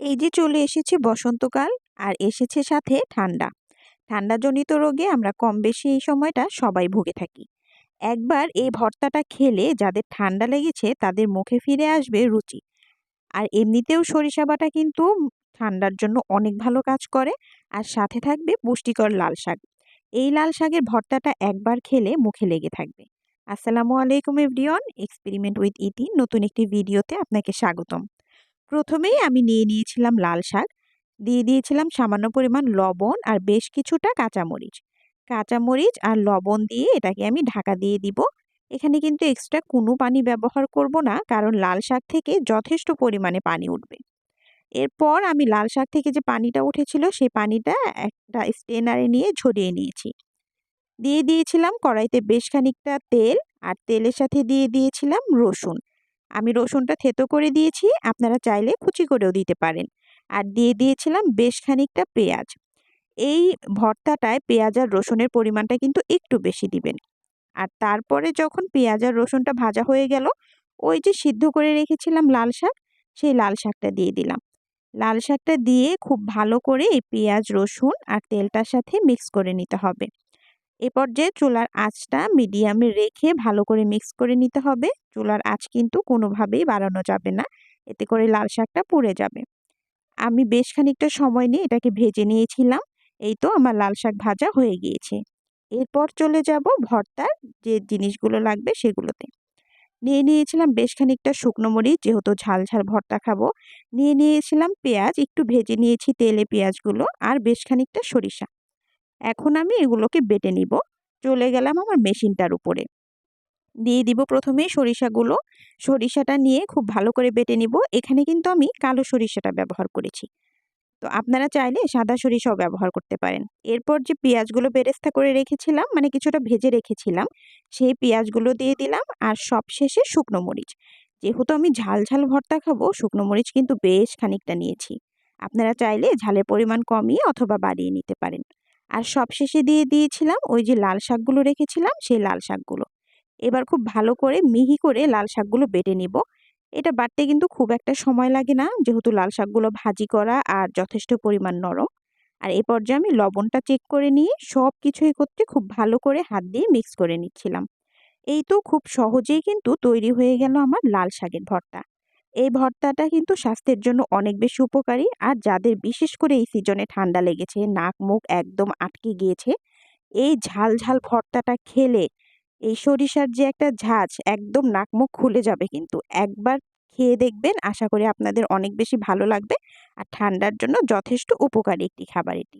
এই যে চলে এসেছে বসন্তকাল আর এসেছে সাথে ঠান্ডা। ঠান্ডাজনিত রোগে আমরা কম বেশি এই সময়টা সবাই ভুগে থাকি। একবার এই ভর্তাটা খেলে যাদের ঠান্ডা লেগেছে তাদের মুখে ফিরে আসবে রুচি। আর এমনিতেও সরিষা বাটা কিন্তু ঠান্ডার জন্য অনেক ভালো কাজ করে আর সাথে থাকবে পুষ্টিকর লাল শাক। এই লাল শাকের ভর্তাটা একবার খেলে মুখে লেগে থাকবে। আসসালামু আলাইকুম এভরিওয়ান এক্সপেরিমেন্ট উইথ ইতি নতুন একটি ভিডিওতে আপনাকে স্বাগতম। প্রথমেই আমি নিয়ে নিয়েছিলাম লাল শাক, দিয়ে দিয়েছিলাম সামান্য পরিমাণ লবণ আর বেশ কিছুটা কাঁচামরিচ। কাঁচামরিচ আর লবণ দিয়ে এটাকে আমি ঢাকা দিয়ে দিব। এখানে কিন্তু এক্সট্রা কোনো পানি ব্যবহার করব না, কারণ লাল শাক থেকে যথেষ্ট পরিমাণে পানি উঠবে। এরপর আমি লাল শাক থেকে যে পানিটা উঠেছিল, সেই পানিটা একটা স্টেনারে নিয়ে ঝরিয়ে নিয়েছি। দিয়ে দিয়েছিলাম কড়াইতে বেশ খানিকটা তেল আর তেলের সাথে দিয়ে দিয়েছিলাম রসুন। আমি রসুনটা থেতো করে দিয়েছি, আপনারা চাইলে কুচি করেও দিতে পারেন। আর দিয়ে দিয়েছিলাম বেশ খানিকটা পেঁয়াজ। এই ভর্তাটায় পেঁয়াজ আর রসুনের পরিমাণটা কিন্তু একটু বেশি দিবেন। আর তারপরে যখন পেঁয়াজ আর রসুনটা ভাজা হয়ে গেল, ওই যে সিদ্ধ করে রেখেছিলাম লাল শাক, সেই লাল শাকটা দিয়ে দিলাম। লাল শাকটা দিয়ে খুব ভালো করে এই পেঁয়াজ, রসুন আর তেলটার সাথে মিক্স করে নিতে হবে। এ পর্যায়ে চুলার আঁচটা মিডিয়ামে রেখে ভালো করে মিক্স করে নিতে হবে। চুলার আঁচ কিন্তু কোনোভাবেই বাড়ানো যাবে না। এতে করে লাল শাকটা পুড়ে যাবে। আমি বেশ খানিকটা সময় নিয়ে এটাকে ভেজে নিয়েছিলাম। এই তো আমার লাল শাক ভাজা হয়ে গিয়েছে। এরপর চলে যাব ভর্তার যে জিনিসগুলো লাগবে সেগুলোতে। নিয়ে নিয়েছিলাম বেশ খানিকটা শুকনো মরিচ, যেহেতু ঝাল ঝাল ভর্তা খাব। নিয়ে নিয়েছিলাম পেঁয়াজ, একটু ভেজে নিয়েছি তেলে পেঁয়াজগুলো আর বেশ খানিকটা সরিষা। এখন আমি এগুলোকে বেটে নিব। চলে গেলাম আমার মেশিনটার উপরে। দিয়ে দিব প্রথমে সরিষাগুলো। সরিষাটা নিয়ে খুব ভালো করে বেটে নিব। এখানে কিন্তু আমি কালো সরিষাটা ব্যবহার করেছি। তো আপনারা চাইলে সাদা সরিষাও ব্যবহার করতে পারেন। এরপর যে পেঁয়াজগুলো বেরেস্তা করে রেখেছিলাম মানে কিছুটা ভেজে রেখেছিলাম, সেই পেঁয়াজগুলো দিয়ে দিলাম আর সব শেষে শুকনো মরিচ। যেহেতু আমি ঝাল ঝাল ভর্তা খাব, শুকনো মরিচ কিন্তু বেশ খানিকটা নিয়েছি। আপনারা চাইলে ঝালের পরিমাণ কমিয়ে অথবা বাড়িয়ে নিতে পারেন। আর সবশেষে দিয়ে দিয়েছিলাম ওই যে লাল শাকগুলো রেখেছিলাম, সেই লাল শাকগুলো। এবার খুব ভালো করে মিহি করে লাল শাকগুলো বেটে নিব। এটা বাটতে কিন্তু খুব একটা সময় লাগে না, যেহেতু লাল শাকগুলো ভাজি করা আর যথেষ্ট পরিমাণ নরম। আর এই পর্যায়ে আমি লবণটা চেক করে নিয়ে সব কিছু একত্রে খুব ভালো করে হাত দিয়ে মিক্স করে নিচ্ছিলাম। এই তো খুব সহজেই কিন্তু তৈরি হয়ে গেল আমার লাল শাকের ভর্তা। এই ভর্তাটা কিন্তু স্বাস্থ্যের জন্য অনেক বেশি উপকারী। আর যাদের বিশেষ করে এই সিজনে ঠান্ডা লেগেছে, নাক মুখ একদম আটকে গিয়েছে, এই ঝাল ঝাল ভর্তাটা খেলে এই সরিষার যে একটা ঝাঁজ, একদম নাক মুখ খুলে যাবে কিন্তু। একবার খেয়ে দেখবেন, আশা করি আপনাদের অনেক বেশি ভালো লাগবে। আর ঠান্ডার জন্য যথেষ্ট উপকারী একটি খাবার এটি।